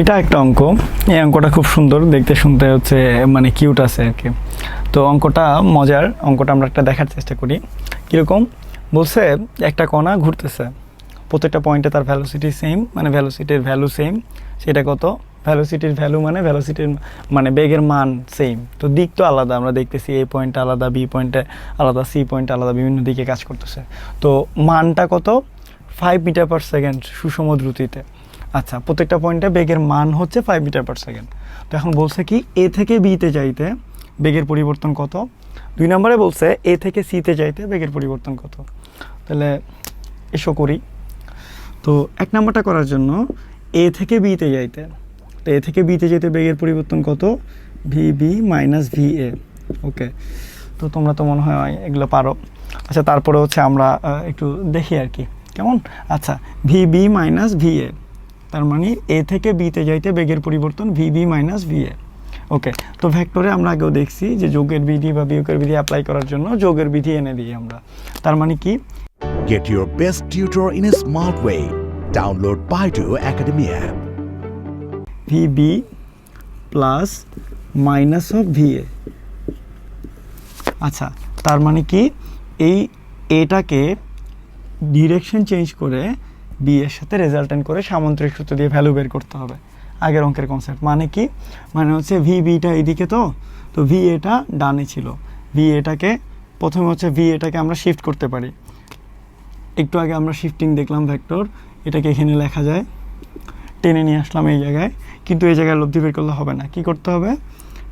এটা একটা অঙ্ক। এই অঙ্কটা খুব সুন্দর, দেখতে শুনতে হচ্ছে মানে কিউট আছে আর কি। তো অঙ্কটা মজার, অঙ্কটা আমরা একটা দেখার চেষ্টা করি। কীরকম? বলছে, একটা কণা ঘুরতেছে। প্রত্যেকটা পয়েন্টে তার ভ্যালোসিটি সেম মানে ভ্যালোসিটির ভ্যালু সেম সেটা কত? ভ্যালোসিটির ভ্যালু মানে ভ্যালোসিটির মানে বেগের মান সেম তো দিক তো আলাদা, আমরা দেখতেছি এই পয়েন্টটা আলাদা বি পয়েন্টে আলাদা সি পয়েন্টে আলাদা, বিভিন্ন দিকে কাজ করতেছে। তো মানটা কত? ফাইভ মিটার পার সেকেন্ড সুষম দ্রুতিতে। আচ্ছা প্রত্যেকটা পয়েন্টে বেগের মান হচ্ছে ফাইভ মিটার পার সেকেন্ড তো এখন বলছে কি এ থেকে বিতে যাইতে বেগের পরিবর্তন কত? দুই নম্বরে বলছে এ থেকে সিতে যাইতে বেগের পরিবর্তন কত? তাহলে এসো করি। তো এক নম্বরটা করার জন্য এ থেকে বিতে যাইতে। তো এ থেকে বিতে যেতে বেগের পরিবর্তন কত? V B minus V A okay তো তোমরা তো মনে হয় এগুলো পারো। আচ্ছা তারপরে হচ্ছে আমরা একটু দেখি আর কি। কেমন? আচ্ছা V B minus V A তার মানে এ থেকে বিতে যাইতে বেগের পরিবর্তন V B minus V A okay তো ভেক্টরে আমরা আগেও দেখছি যে যোগের বিধি বা বিয়োগের বিধি অ্যাপ্লাই করার জন্য যোগের বিধি এনে দিই আমরা। তার মানে কি? Get your best tutor in a smart way. Download Baidu Academy app. V B plus minus of V A আচ্ছা তার মানে কি? এই এটাকে ডিরেকশন চেঞ্জ করে বি এর সাথে রেজাল্টেন্ট করে সামন্ত্রিক সূত্র দিয়ে ভ্যালু বের করতে হবে। আগের অঙ্কের কনসেপ্ট মানে কি? মানে হচ্ছে ভি বিটা এইদিকে তো? তো ভি এটা ডানে ছিল। ভি এটাকে, প্রথমে হচ্ছে ভি এটাকে আমরা শিফট করতে পারি। একটু আগে আমরা শিফটিং দেখলাম ভেক্টর এটাকে এখানে লেখা যায়। টেনে নিয়ে আসলাম এই জায়গায়। কিন্তু এই জায়গায় লব্ধি বের করলে হবে না। কি করতে হবে?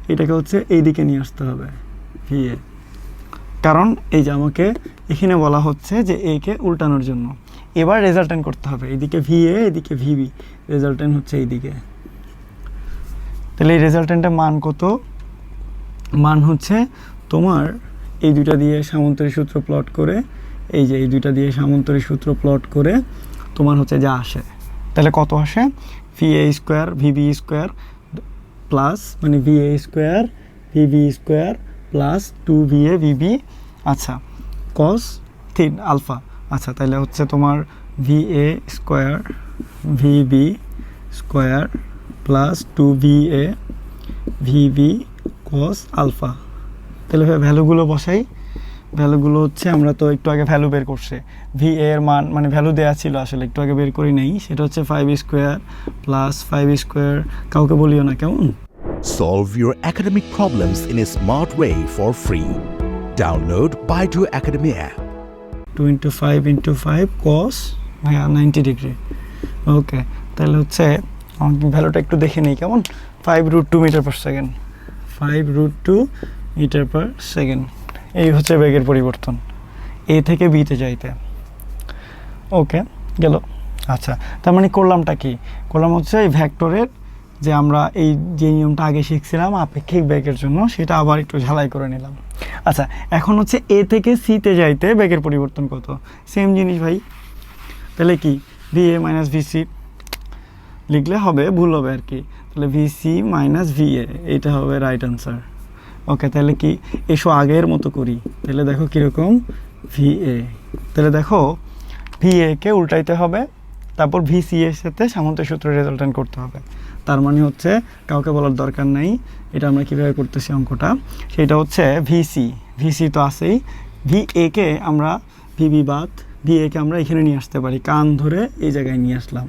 এটাকে হচ্ছে এই দিকে নিয়ে আসতে হবে ভি এ। কারণ এই যে আমাকে এখানে বলা হচ্ছে যে একে উল্টানোর জন্য। এবার রেজাল্টেন্ট করতে হবে। এইদিকে ভি এ এদিকে ভিবি রেজাল্টেন্ট হচ্ছে এইদিকে। তাহলে এই রেজাল্টেন্টের মান কত? মান হচ্ছে তোমার এই দুইটা দিয়ে সামন্তরী সূত্র প্লট করে, এই যে এই দুইটা দিয়ে সামন্তরী সূত্র প্লট করে তোমার হচ্ছে যা আসে। তাহলে কত আসে? V A square V B square plus মানে V A square V B square plus two V A V B আচ্ছা কস তিন আলফা আচ্ছা তাহলে হচ্ছে তোমার V A square V B square plus two V A V B cos alpha তাহলে ভ্যালুগুলো বসাই। ভ্যালুগুলো হচ্ছে আমরা তো একটু আগে ভ্যালু বের করছে। ভি এর মান মানে ভ্যালু দেওয়া ছিল আসলে, একটু আগে বের করি নেই। সেটা হচ্ছে five square plus five square কাউকে বলিও না, কেমন? Solve your academic problems in a smart way for free. Download Baidu Academy app. Two into five into five cos ভাইয়া নাইনটি ডিগ্রি ওকে তাহলে হচ্ছে ভ্যালুটা একটু দেখে নিই, কেমন? Five root two metre per second five root two metre per second এই হচ্ছে বেগের পরিবর্তন। এ থেকে বিতে যাইতে। ওকে গেল। আচ্ছা তার মানে করলামটা কি? করলাম হচ্ছে এই ভ্যাক্টরের যে আমরা এই যে নিয়মটা আগে শিখছিলাম আপেক্ষিক বেগের জন্য, সেটা আবার একটু ঝালাই করে নিলাম। আচ্ছা এখন হচ্ছে এ থেকে সিতে যাইতে বেগের পরিবর্তন কত? সেম জিনিস ভাই। তাহলে কি? V A minus V C লিখলে হবে, ভুল হবে আর কি। তাহলে V C minus V A এইটা হবে রাইট আনসার ওকে তাহলে কি? এসো আগের মতো করি। তাহলে দেখো কীরকম? ভি এ তাহলে দেখো ভি কে উল্টাইতে হবে, তারপর ভি সি এর সাথে সামন্ত সূত্র রেজাল্টেন্ট করতে হবে। তার মানে হচ্ছে কাউকে বলার দরকার নাই। এটা আমরা কীভাবে করতেছি অঙ্কটা? সেটা হচ্ছে ভিসি। ভিসি তো আছেই। ভি কে আমরা ভিবি বাদ ভি কে আমরা এখানে নিয়ে আসতে পারি। কান ধরে এই জায়গায় নিয়ে আসলাম।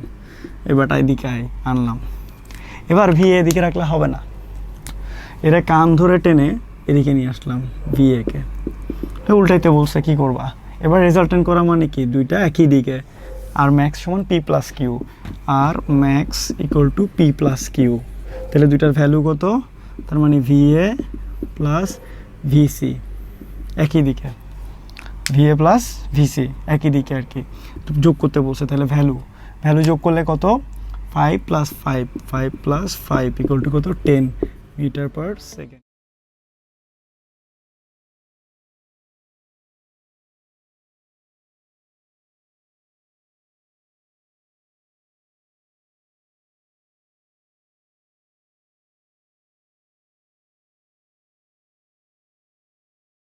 এবারটা এদিকে আনলাম। এবার ভি এদিকে রাখলে হবে না। এটা কান ধরে টেনে এদিকে নিয়ে আসলাম ভি কে। উল্টাইতে বলছে, কি করবা? এবার রেজাল্টেন্ট করা মানে কি? দুইটা একই দিকে। আর ম্যাক্স সমান P plus Q R max equal to P plus Q তাহলে দুইটার ভ্যালু কত? তার মানে ভি এ প্লাস ভিসি একই দিকে। ভি এ প্লাস ভিসি একই দিকে আর কি। যোগ করতে বলছে, তাহলে ভ্যালু ভ্যালু যোগ করলে কত? Five plus five five plus five equal to কত? Ten metre per second